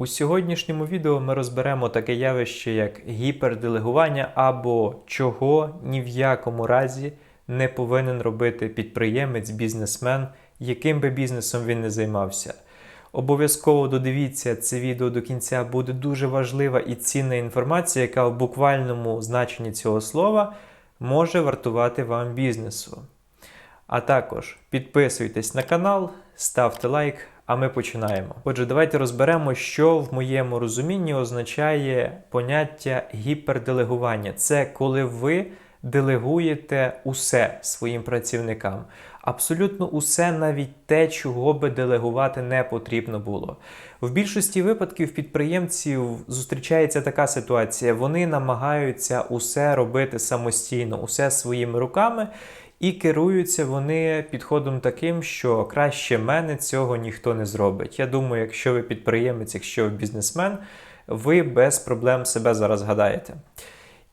У сьогоднішньому відео ми розберемо таке явище, як гіперделегування або чого ні в якому разі не повинен робити підприємець, бізнесмен, яким би бізнесом він не займався. Обов'язково додивіться це відео до кінця, буде дуже важлива і цінна інформація, яка в буквальному значенні цього слова може вартувати вам бізнесу. А також підписуйтесь на канал, ставте лайк, а ми починаємо. Отже, давайте розберемо, що в моєму розумінні означає поняття гіперделегування. Це коли ви делегуєте усе своїм працівникам. Абсолютно усе, навіть те, чого би делегувати не потрібно було. В більшості випадків підприємців зустрічається така ситуація: вони намагаються усе робити самостійно, усе своїми руками. І керуються вони підходом таким, що краще мене цього ніхто не зробить. Я думаю, якщо ви підприємець, якщо ви бізнесмен, ви без проблем себе зараз гадаєте.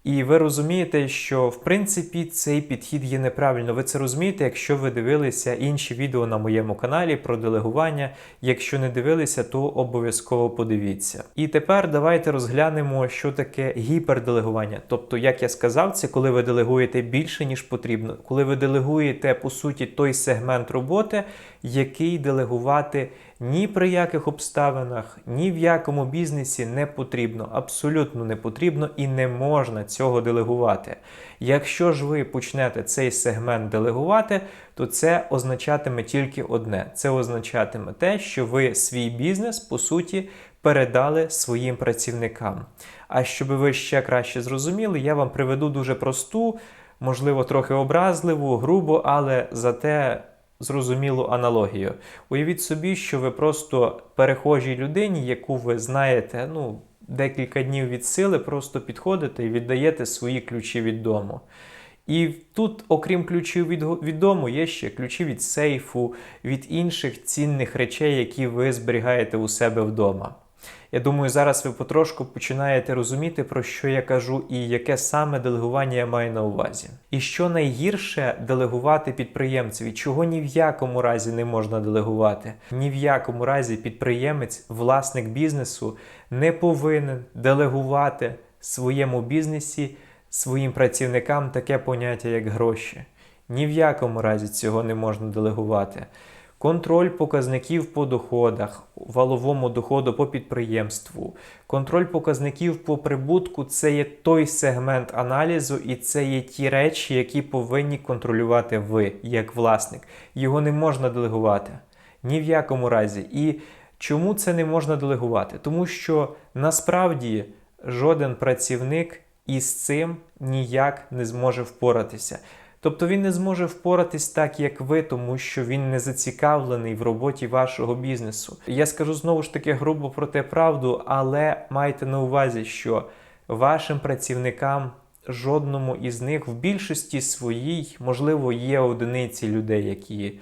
І ви розумієте, що в принципі цей підхід є неправильно. Ви це розумієте, якщо ви дивилися інші відео на моєму каналі про делегування. Якщо не дивилися, то обов'язково подивіться. І тепер давайте розглянемо, що таке гіперделегування. Тобто, як я сказав, це коли ви делегуєте більше, ніж потрібно, коли ви делегуєте по суті той сегмент роботи, який делегувати ні при яких обставинах, ні в якому бізнесі не потрібно, абсолютно не потрібно і не можна цього делегувати. Якщо ж ви почнете цей сегмент делегувати, то це означатиме тільки одне: це означатиме те, що ви свій бізнес по суті передали своїм працівникам. А щоб ви ще краще зрозуміли, я вам приведу дуже просту, можливо, трохи образливу, грубу, але зате зрозумілу аналогію. Уявіть собі, що ви просто перехожій людині, яку ви знаєте, ну, декілька днів від сили, просто підходите і віддаєте свої ключі від дому. І тут, окрім ключів від, від дому, є ще ключі від сейфу, від інших цінних речей, які ви зберігаєте у себе вдома. Я думаю, зараз ви потрошку починаєте розуміти, про що я кажу і яке саме делегування я маю на увазі. І що найгірше делегувати підприємцеві, чого ні в якому разі не можна делегувати. Ні в якому разі підприємець, власник бізнесу не повинен делегувати своєму бізнесі, своїм працівникам таке поняття, як гроші. Ні в якому разі цього не можна делегувати. Контроль показників по доходах, валовому доходу по підприємству, контроль показників по прибутку це є той сегмент аналізу, і це є ті речі, які повинні контролювати ви як власник. Його не можна делегувати ні в якому разі. І чому це не можна делегувати? Тому що насправді жоден працівник із цим ніяк не зможе впоратися. Тобто він не зможе впоратись так, як ви, тому що він не зацікавлений в роботі вашого бізнесу. Я скажу знову ж таки грубо про те правду, але майте на увазі, що вашим працівникам. Жодному із них в більшості своїй, можливо, є одиниці людей, які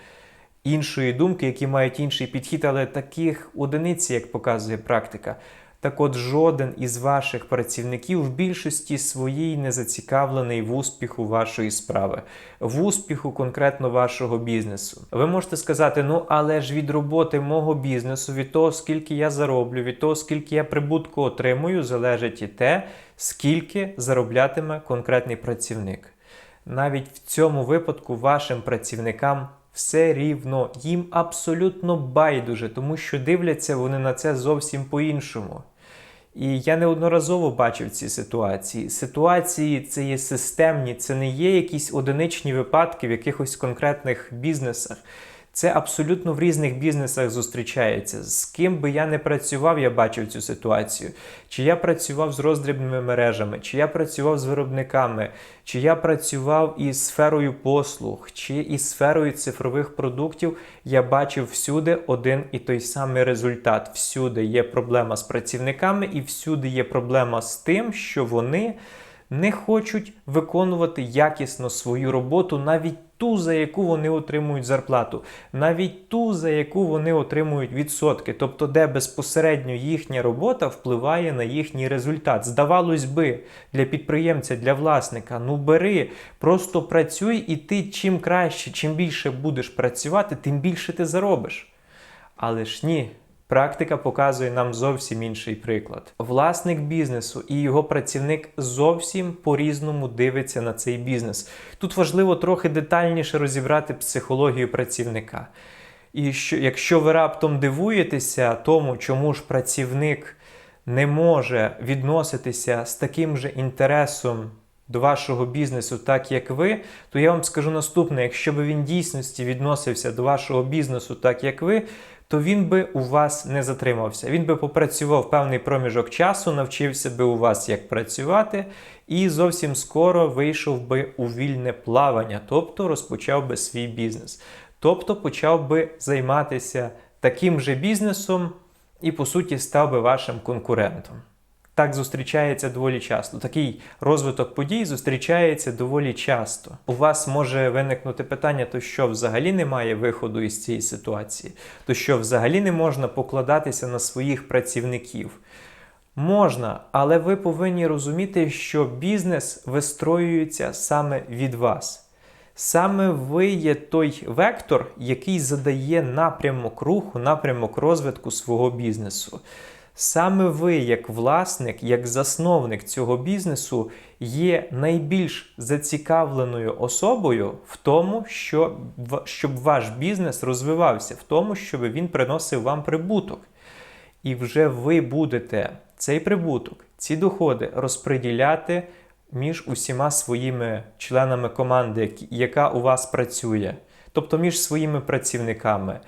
іншої думки, які мають інший підхід, але таких одиниць, як показує практика, так от жоден із ваших працівників в більшості своїй не зацікавлений в успіху вашої справи, в успіху конкретно вашого бізнесу. Ви можете сказати, ну але ж від роботи мого бізнесу, від того, скільки я зароблю, від того, скільки я прибутку отримую, залежить і те, скільки зароблятиме конкретний працівник. Навіть в цьому випадку вашим працівникам все рівно, їм абсолютно байдуже, тому що дивляться вони на це зовсім по-іншому. І я неодноразово бачив ці ситуації. Ситуації це є системні, це не є якісь одиничні випадки в якихось конкретних бізнесах. Це абсолютно в різних бізнесах зустрічається. З ким би я не працював, я бачив цю ситуацію. Чи я працював з роздрібними мережами, чи я працював з виробниками, чи я працював із сферою послуг, чи із сферою цифрових продуктів, я бачив всюди один і той самий результат. Всюди є проблема з працівниками, і всюди є проблема з тим, що вони не хочуть виконувати якісно свою роботу, навіть ту, за яку вони отримують зарплату, навіть ту, за яку вони отримують відсотки, тобто, де безпосередньо їхня робота впливає на їхній результат. Здавалось би, для підприємця, для власника, ну бери, просто працюй, і ти чим краще, чим більше будеш працювати, тим більше ти заробиш. Але ж ні. Практика показує нам зовсім інший приклад. Власник бізнесу і його працівник зовсім по-різному дивиться на цей бізнес. Тут важливо трохи детальніше розібрати психологію працівника. І що, якщо ви раптом дивуєтеся тому, чому ж працівник не може відноситися з таким же інтересом до вашого бізнесу, так як ви, то я вам скажу наступне: якщо б він дійсності відносився до вашого бізнесу, так як ви, то він би у вас не затримався. Він би попрацював певний проміжок часу, навчився би у вас, як працювати, і зовсім скоро вийшов би у вільне плавання, тобто розпочав би свій бізнес. Тобто почав би займатися таким же бізнесом і, по суті, став би вашим конкурентом. Так зустрічається доволі часто. Такий розвиток подій зустрічається доволі часто. У вас може виникнути питання, то що взагалі немає виходу із цієї ситуації, то що взагалі не можна покладатися на своїх працівників. Можна, але ви повинні розуміти, що бізнес вистроюється саме від вас. Саме ви є той вектор, який задає напрямок руху, напрямок розвитку свого бізнесу. Саме ви, як власник, як засновник цього бізнесу, є найбільш зацікавленою особою в тому, що, щоб ваш бізнес розвивався, в тому, щоб він приносив вам прибуток. І вже ви будете цей прибуток, ці доходи розподіляти між усіма своїми членами команди, яка у вас працює, тобто між своїми працівниками,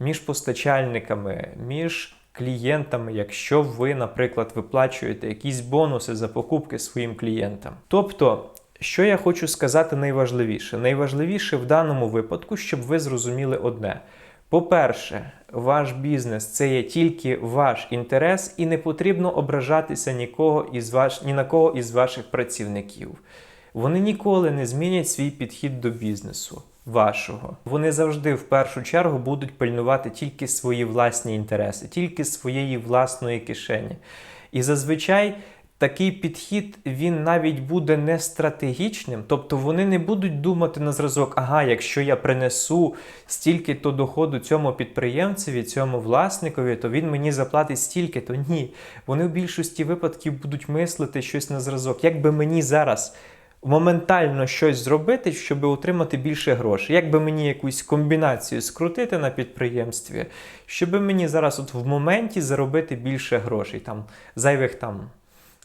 між постачальниками, між клієнтами, якщо ви, наприклад, виплачуєте якісь бонуси за покупки своїм клієнтам. Тобто, що я хочу сказати найважливіше? Найважливіше в даному випадку, щоб ви зрозуміли одне. По-перше, ваш бізнес це є тільки ваш інтерес, і не потрібно ображатися нікого із ваш... ні на кого із ваших працівників. Вони ніколи не змінять свій підхід до бізнесу вашого. Вони завжди в першу чергу будуть пильнувати тільки свої власні інтереси, тільки своєї власної кишені. І зазвичай. Такий підхід він навіть буде не стратегічним, тобто вони не будуть думати на зразок, ага, якщо я принесу стільки-то доходу цьому підприємцеві, цьому власникові, то він мені заплатить стільки, то ні. Вони в більшості випадків будуть мислити щось на зразок. Як би мені зараз моментально щось зробити, щоб отримати більше грошей. Як би мені якусь комбінацію скрутити на підприємстві, щоб мені зараз от в моменті заробити більше грошей, там зайвих там.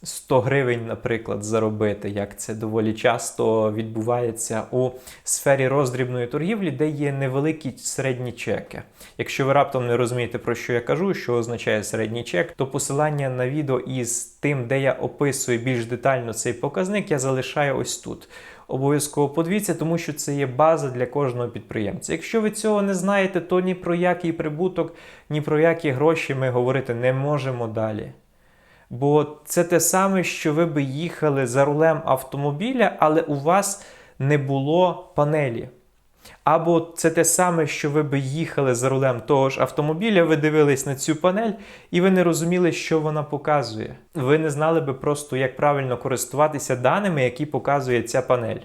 100 гривень, наприклад, заробити, як це доволі часто відбувається у сфері роздрібної торгівлі, де є невеликі середні чеки. Якщо ви раптом не розумієте, про що я кажу, що означає середній чек, то посилання на відео із тим, де я описую більш детально цей показник, я залишаю ось тут. Обов'язково подивіться, тому що це є база для кожного підприємця. Якщо ви цього не знаєте, то ні про який прибуток, ні про які гроші ми говорити не можемо далі. Бо це те саме, що ви би їхали за рулем автомобіля, але у вас не було панелі. Або це те саме, що ви би їхали за рулем того ж автомобіля, ви дивились на цю панель, і ви не розуміли, що вона показує. Ви не знали би просто, як правильно користуватися даними, які показує ця панель.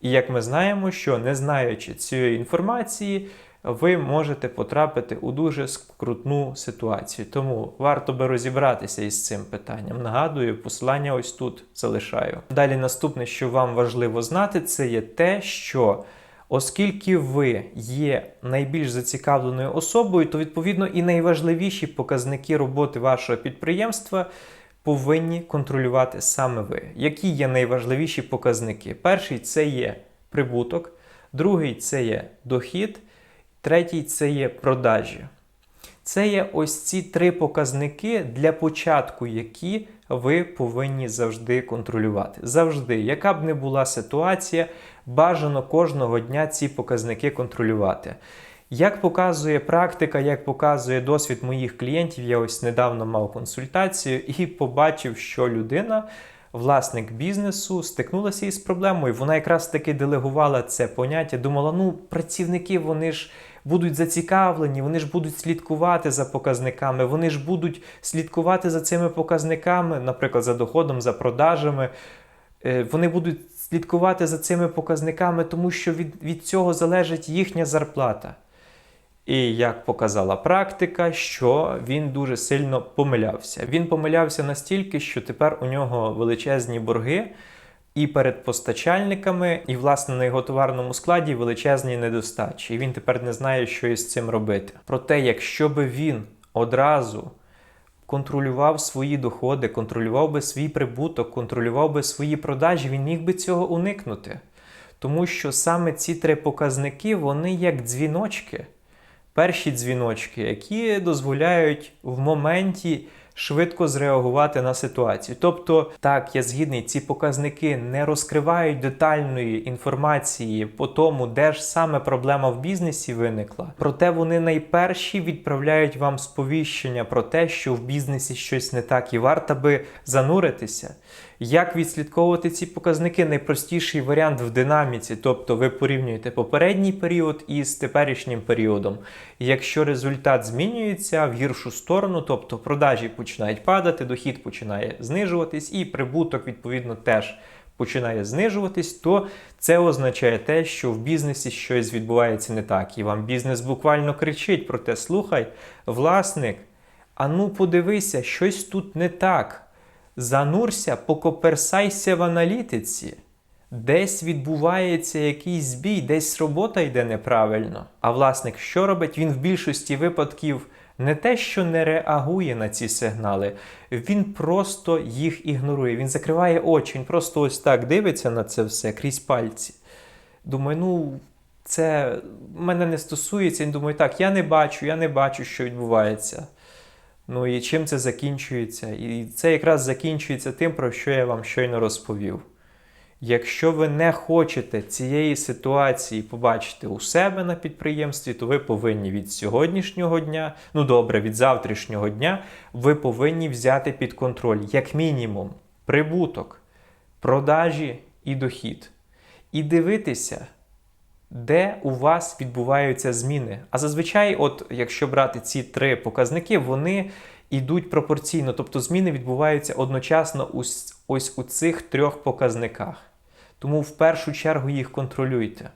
І як ми знаємо, що не знаючи цієї інформації, ви можете потрапити у дуже скрутну ситуацію. Тому варто би розібратися із цим питанням. Нагадую, посилання ось тут залишаю. Далі наступне, що вам важливо знати, це є те, що. Оскільки ви є найбільш зацікавленою особою, то відповідно і найважливіші показники роботи вашого підприємства повинні контролювати саме ви. Які є найважливіші показники? Перший це є прибуток, другий це є дохід, Третій це є продажі. Це є ось ці три показники для початку, які ви повинні завжди контролювати. Завжди, яка б не була ситуація, бажано кожного дня ці показники контролювати. Як показує практика, як показує досвід моїх клієнтів, я ось недавно мав консультацію і побачив, що людина власник бізнесу стикнулася із проблемою. Вона якраз таки делегувала це поняття, думала, ну, працівники вони ж будуть зацікавлені, вони ж будуть слідкувати за показниками, вони ж будуть слідкувати за цими показниками, наприклад, за доходом, за продажами. Е, вони будуть слідкувати за цими показниками, тому що від, від цього залежить їхня зарплата. І як показала практика, що він дуже сильно помилявся. Він помилявся настільки, що тепер у нього величезні борги і перед постачальниками, і, власне, на його товарному складі величезні недостачі. І він тепер не знає, що із цим робити. Проте, якщо би він одразу контролював свої доходи, контролював би свій прибуток, контролював би свої продажі, він міг би цього уникнути. Тому що саме ці три показники, вони як дзвіночки, перші дзвіночки, які дозволяють в моменті швидко зреагувати на ситуацію. Тобто, так, я згідний, ці показники не розкривають детальної інформації по тому, де ж саме проблема в бізнесі виникла. Проте вони найперші відправляють вам сповіщення про те, що в бізнесі щось не так, і варто би зануритися. Як відслідковувати ці показники? Найпростіший варіант в динаміці, тобто ви порівнюєте попередній період із теперішнім періодом. Якщо результат змінюється в гіршу сторону, тобто продажі починають падати, дохід починає знижуватись, і прибуток, відповідно, теж починає знижуватись, то це означає те, що в бізнесі щось відбувається не так. І вам бізнес буквально кричить про те: слухай, власник, а ну подивися, щось тут не так. Занурся, покоперсайся в аналітиці. Десь відбувається якийсь збій, десь робота йде неправильно. А власник що робить? Він в більшості випадків не те, що не реагує на ці сигнали, він просто їх ігнорує. Він закриває очі, він просто ось так дивиться на це все крізь пальці. Думаю, ну це мене не стосується. Він думає, так, я не бачу, я не бачу, що відбувається. Ну і чим це закінчується? І це якраз закінчується тим, про що я вам щойно розповів. Якщо ви не хочете цієї ситуації побачити у себе на підприємстві, то ви повинні від сьогоднішнього дня, ну добре, від завтрашнього дня, ви повинні взяти під контроль, як мінімум, прибуток, продажі і дохід. І дивитися, де у вас відбуваються зміни. А зазвичай, от якщо брати ці три показники, вони йдуть пропорційно, тобто зміни відбуваються одночасно ось, ось у цих трьох показниках. Тому в першу чергу їх контролюйте.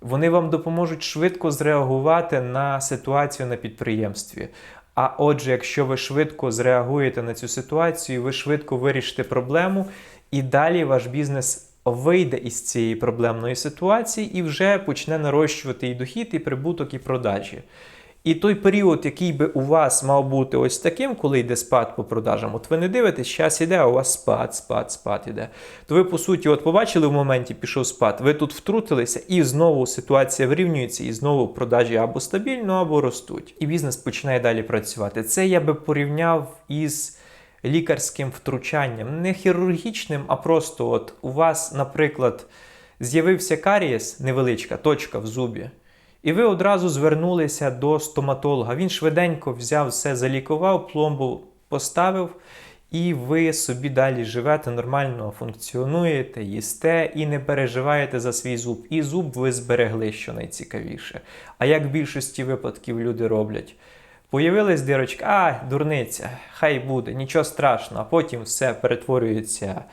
Вони вам допоможуть швидко зреагувати на ситуацію на підприємстві. А отже, якщо ви швидко зреагуєте на цю ситуацію, ви швидко вирішите проблему, і далі ваш бізнес вийде із цієї проблемної ситуації і вже почне нарощувати і дохід, і прибуток, і продажі. І той період, який би у вас мав бути ось таким, коли йде спад по продажам, от ви не дивитесь, час іде, а у вас спад, спад, спад іде. То ви, по суті, от побачили в моменті, пішов спад, ви тут втрутилися, і знову ситуація вирівнюється, і знову продажі або стабільно, або ростуть. І бізнес починає далі працювати. Це я би порівняв із лікарським втручанням, не хірургічним, а просто от у вас, наприклад, з'явився карієс, невеличка точка в зубі. І ви одразу звернулися до стоматолога. Він швиденько взяв все, залікував, пломбу поставив, і ви собі далі живете, нормально функціонуєте, їсте і не переживаєте за свій зуб. І зуб ви зберегли, що найцікавіше. А як в більшості випадків люди роблять? Появилась дирочка, а, дурниця, хай буде, нічого страшного, а потім все перетворюється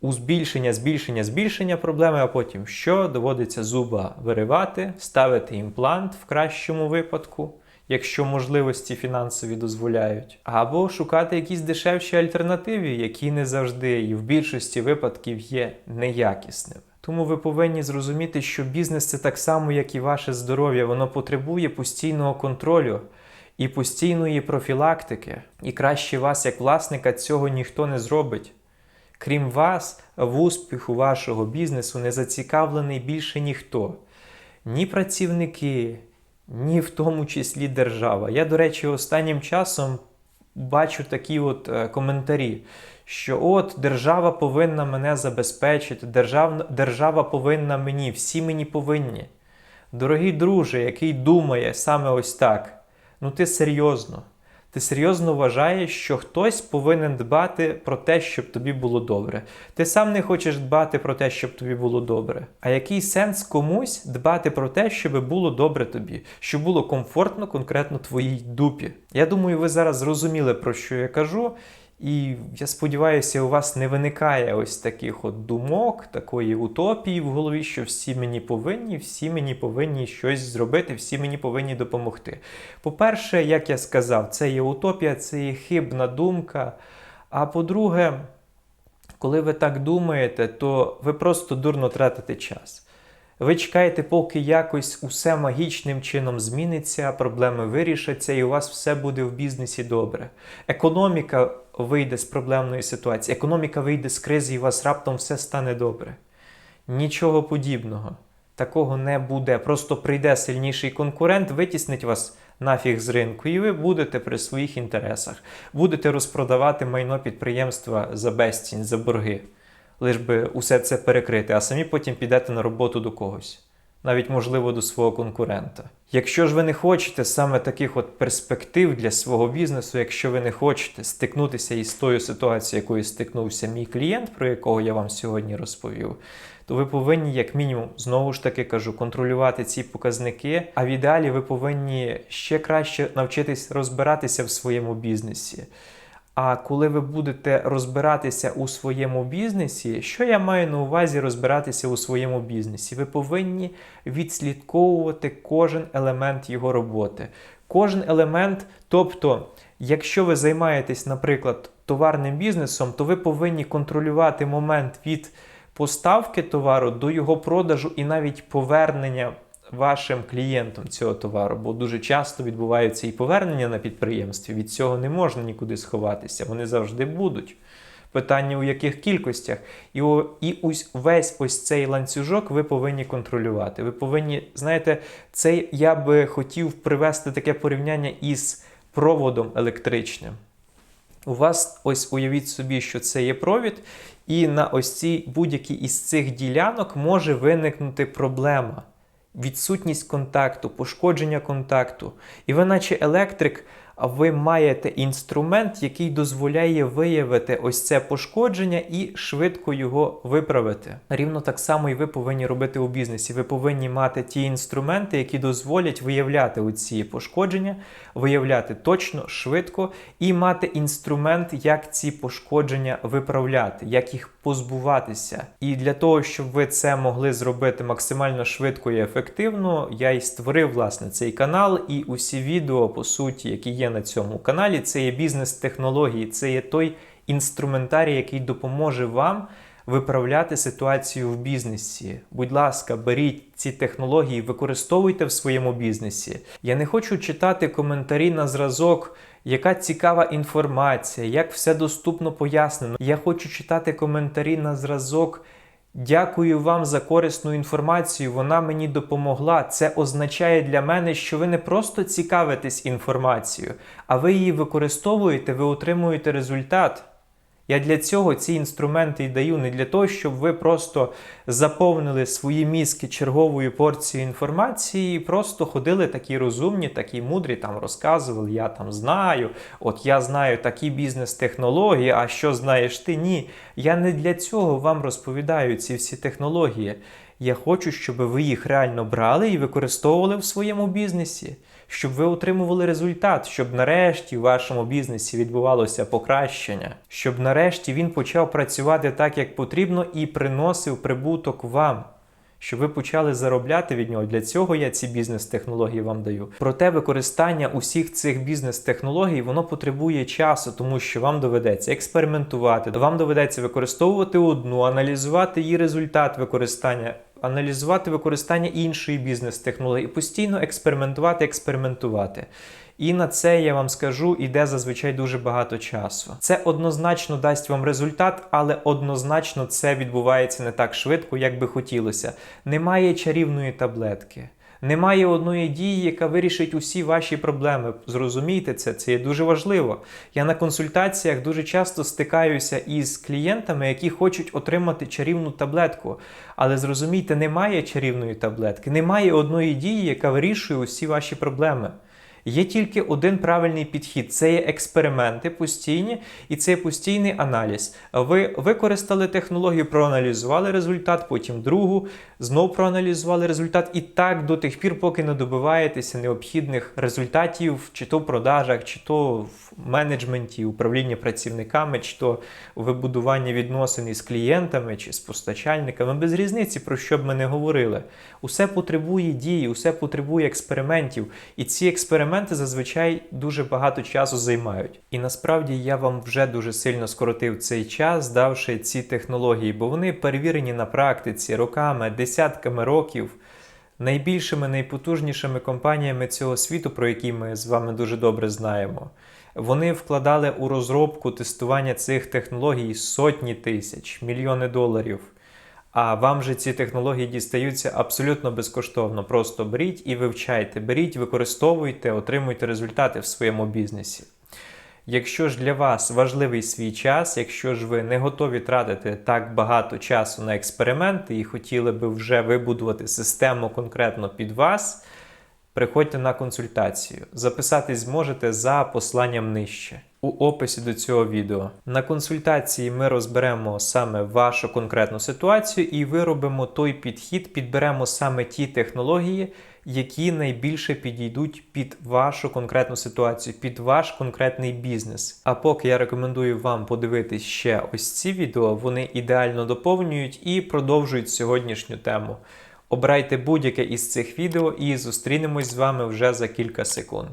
у збільшення, збільшення, збільшення проблеми, а потім що? Доводиться зуба виривати, ставити імплант в кращому випадку, якщо можливості фінансові дозволяють, або шукати якісь дешевші альтернативи, які не завжди і в більшості випадків є неякісними. Тому ви повинні зрозуміти, що бізнес це так само, як і ваше здоров'я, воно потребує постійного контролю і постійної профілактики. І краще вас, як власника, цього ніхто не зробить. Крім вас, в успіху вашого бізнесу не зацікавлений більше ніхто. Ні працівники, ні в тому числі держава. Я, до речі, останнім часом бачу такі от е, коментарі, що от держава повинна мене забезпечити, держава, держава повинна мені, всі мені повинні. Дорогий друже, який думає саме ось так, ну ти серйозно. Ти серйозно вважаєш, що хтось повинен дбати про те, щоб тобі було добре. Ти сам не хочеш дбати про те, щоб тобі було добре. А який сенс комусь дбати про те, щоб було добре тобі, щоб було комфортно конкретно твоїй дупі? Я думаю, ви зараз зрозуміли, про що я кажу. І я сподіваюся, у вас не виникає ось таких от думок, такої утопії в голові, що всі мені повинні, всі мені повинні щось зробити, всі мені повинні допомогти. По-перше, як я сказав, це є утопія, це є хибна думка. А по-друге, коли ви так думаєте, то ви просто дурно тратите час. Ви чекаєте, поки якось усе магічним чином зміниться, проблеми вирішаться, і у вас все буде в бізнесі добре. Економіка вийде з проблемної ситуації, економіка вийде з кризи, і у вас раптом все стане добре. Нічого подібного. Такого не буде. Просто прийде сильніший конкурент, витіснить вас нафіг з ринку, і ви будете при своїх інтересах, будете розпродавати майно підприємства за безцінь, за борги лиш би усе це перекрити, а самі потім підете на роботу до когось, навіть можливо до свого конкурента. Якщо ж ви не хочете саме таких от перспектив для свого бізнесу, якщо ви не хочете стикнутися із тою ситуацією, якою стикнувся мій клієнт, про якого я вам сьогодні розповів, то ви повинні, як мінімум, знову ж таки кажу, контролювати ці показники. А в ідеалі ви повинні ще краще навчитись розбиратися в своєму бізнесі. А коли ви будете розбиратися у своєму бізнесі, що я маю на увазі розбиратися у своєму бізнесі? Ви повинні відслідковувати кожен елемент його роботи. Кожен елемент, тобто, якщо ви займаєтесь, наприклад, товарним бізнесом, то ви повинні контролювати момент від поставки товару до його продажу і навіть повернення вашим клієнтам цього товару, бо дуже часто відбуваються і повернення на підприємстві. Від цього не можна нікуди сховатися. Вони завжди будуть. Питання у яких кількостях, і о, і ось весь ось цей ланцюжок ви повинні контролювати. Ви повинні, знаєте, цей я би хотів привести таке порівняння із проводом електричним. У вас ось уявіть собі, що це є провід, і на ось цій будь-якій із цих ділянок може виникнути проблема відсутність контакту, пошкодження контакту. І ви, наче електрик, ви маєте інструмент, який дозволяє виявити ось це пошкодження і швидко його виправити. Рівно так само і ви повинні робити у бізнесі. Ви повинні мати ті інструменти, які дозволять виявляти оці пошкодження, виявляти точно, швидко, і мати інструмент, як ці пошкодження виправляти, як їх позбуватися. І для того, щоб ви це могли зробити максимально швидко і ефективно, я і створив власне цей канал і усі відео, по суті, які є на цьому каналі, це є бізнес-технології, це є той інструментарій, який допоможе вам. Виправляти ситуацію в бізнесі. Будь ласка, беріть ці технології, використовуйте в своєму бізнесі. Я не хочу читати коментарі на зразок, яка цікава інформація, як все доступно пояснено. Я хочу читати коментарі на зразок. Дякую вам за корисну інформацію. Вона мені допомогла. Це означає для мене, що ви не просто цікавитесь інформацією, а ви її використовуєте, ви отримуєте результат. Я для цього ці інструменти й даю не для того, щоб ви просто заповнили свої мізки черговою порцією інформації, і просто ходили такі розумні, такі мудрі, там розказували, я там знаю, от я знаю такі бізнес-технології, а що знаєш ти? Ні. Я не для цього вам розповідаю ці всі технології. Я хочу, щоб ви їх реально брали і використовували в своєму бізнесі щоб ви отримували результат, щоб нарешті в вашому бізнесі відбувалося покращення, щоб нарешті він почав працювати так, як потрібно, і приносив прибуток вам. Щоб ви почали заробляти від нього. Для цього я ці бізнес-технології вам даю. Проте використання усіх цих бізнес-технологій воно потребує часу, тому що вам доведеться експериментувати, вам доведеться використовувати одну, аналізувати її результат використання аналізувати використання іншої бізнес-технології, постійно експериментувати, експериментувати. І на це я вам скажу, іде зазвичай дуже багато часу. Це однозначно дасть вам результат, але однозначно це відбувається не так швидко, як би хотілося. Немає чарівної таблетки. Немає одної дії, яка вирішить усі ваші проблеми. Зрозумійте це, це є дуже важливо. Я на консультаціях дуже часто стикаюся із клієнтами, які хочуть отримати чарівну таблетку. Але зрозумійте, немає чарівної таблетки, немає одної дії, яка вирішує усі ваші проблеми. Є тільки один правильний підхід: це є експерименти постійні, і це є постійний аналіз. Ви використали технологію, проаналізували результат, потім другу, знов проаналізували результат, і так до тих пір, поки не добиваєтеся необхідних результатів, чи то в продажах, чи то в менеджменті, управлінні працівниками, чи то у вибудуванні відносин із клієнтами чи з постачальниками. Без різниці, про що б ми не говорили. Усе потребує дії, усе потребує експериментів. І ці експерименти зазвичай дуже багато часу займають. І насправді я вам вже дуже сильно скоротив цей час, давши ці технології, бо вони перевірені на практиці роками, десятками років. Найбільшими, найпотужнішими компаніями цього світу, про які ми з вами дуже добре знаємо, вони вкладали у розробку тестування цих технологій сотні тисяч, мільйони доларів. А вам же ці технології дістаються абсолютно безкоштовно. Просто беріть і вивчайте, беріть, використовуйте, отримуйте результати в своєму бізнесі. Якщо ж для вас важливий свій час, якщо ж ви не готові тратити так багато часу на експерименти і хотіли би вже вибудувати систему конкретно під вас, приходьте на консультацію. Записатись зможете за посланням нижче. У описі до цього відео. На консультації ми розберемо саме вашу конкретну ситуацію і виробимо той підхід, підберемо саме ті технології, які найбільше підійдуть під вашу конкретну ситуацію, під ваш конкретний бізнес. А поки я рекомендую вам подивитись ще ось ці відео, вони ідеально доповнюють і продовжують сьогоднішню тему. Обирайте будь-яке із цих відео і зустрінемось з вами вже за кілька секунд.